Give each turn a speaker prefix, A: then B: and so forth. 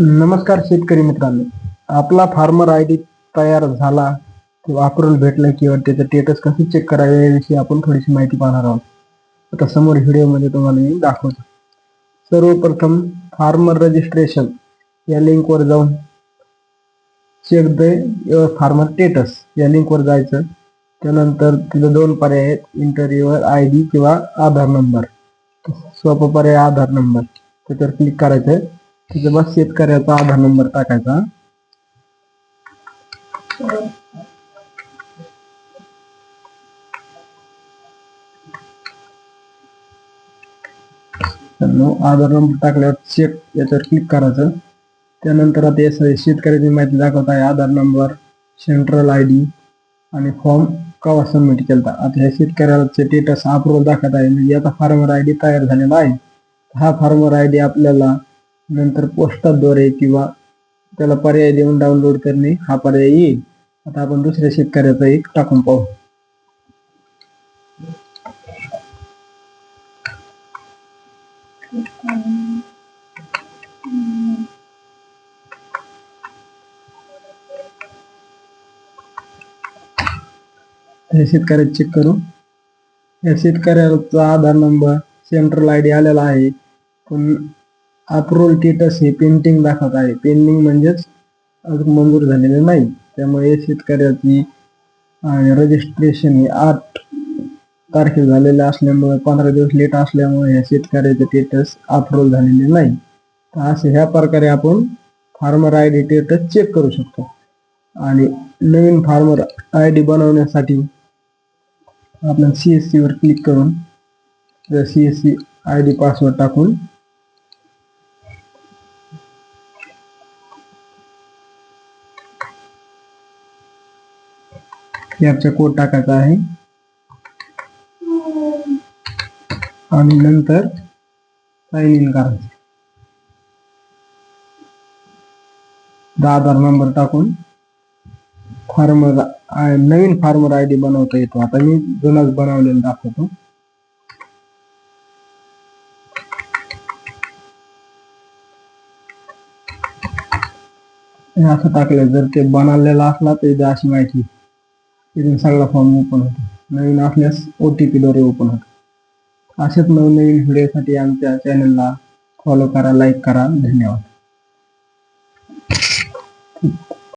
A: नमस्कार शेतकरी मित्रांनो. आपला फार्मर आय डी तयार झाला किंवा अप्रुव्हल भेटला किंवा त्याचं स्टेटस कसं चेक करावे याविषयी आपण थोडीशी माहिती पाहणार आहोत. आता समोर व्हिडिओमध्ये तुम्हाला मी दाखवतो. सर्वप्रथम फार्मर रजिस्ट्रेशन या लिंकवर जाऊन चेक द फार्मर स्टेटस या लिंकवर जायचं. त्यानंतर तिथं दोन पर्याय आहेत. इंटरव्ह्यूवर आय डी किंवा आधार नंबर सोपा पर्याय आधार नंबर त्याच्यावर क्लिक करायचं तिथं बस शेतकऱ्याचा आधार नंबर टाकायचा. आधार नंबर टाकल्यावर चेक याच्यावर क्लिक करायचं. त्यानंतर आता शेतकऱ्याची माहिती दाखवत आहे. Aadhaar number central I D आणि फॉर्म कवा सबमिट केला आता ह्या शेतकऱ्याला स्टेटस अप्रुव्हल दाखवत आहे. म्हणजे याचा फार्मर आय डी तयार झालेला आहे. हा फार्मर आय डी आपल्याला नंतर पोस्टाद्वारे किंवा त्याला पर्याय देऊन डाउनलोड करणे हा पर्याय येईल. आता आपण दुसऱ्या शेतकऱ्याचा एक टाकून पाहू. हे शेतकऱ्याचे चेक करू. या शेतकऱ्याचा Aadhaar number central I D आलेला आहे. पण अप्रुव्हल स्टेटस हे पेंटिंग दाखवत आहे. पेंडिंग म्हणजेच अजून मंजूर झालेले नाही. त्यामुळे शेतकऱ्याची रजिस्ट्रेशन हे आठ तारखे झालेले असल्यामुळे पंधरा दिवस लेट असल्यामुळे ह्या शेतकऱ्याचे स्टेटस अप्रुव्हल झालेले नाही. तर असे ह्या प्रकारे आपण farmer I D status check करू शकतो. आणि नवीन फार्मर आय डी बनवण्यासाठी आपण सी एस सीवर क्लिक करून C S C I D password टाकून याचा कोड टाकायचा आहे. आणि नंतर साइन इन करायचं. आधार नंबर टाकून फार्मर नवीन फार्मर आय डी बनवता येतो. आता मी जुनाच बनवलेला दाखवतो. हे असं टाकलं जर ते बनवलेला असला तर अशी माहिती तिथून सगळा फॉर्म ओपन होतो. नवीन असल्यास ओ टी पीद्वारे ओपन होतो. असेच नवनवीन व्हिडिओसाठी आमच्या चॅनलला फॉलो करा लाईक करा. धन्यवाद.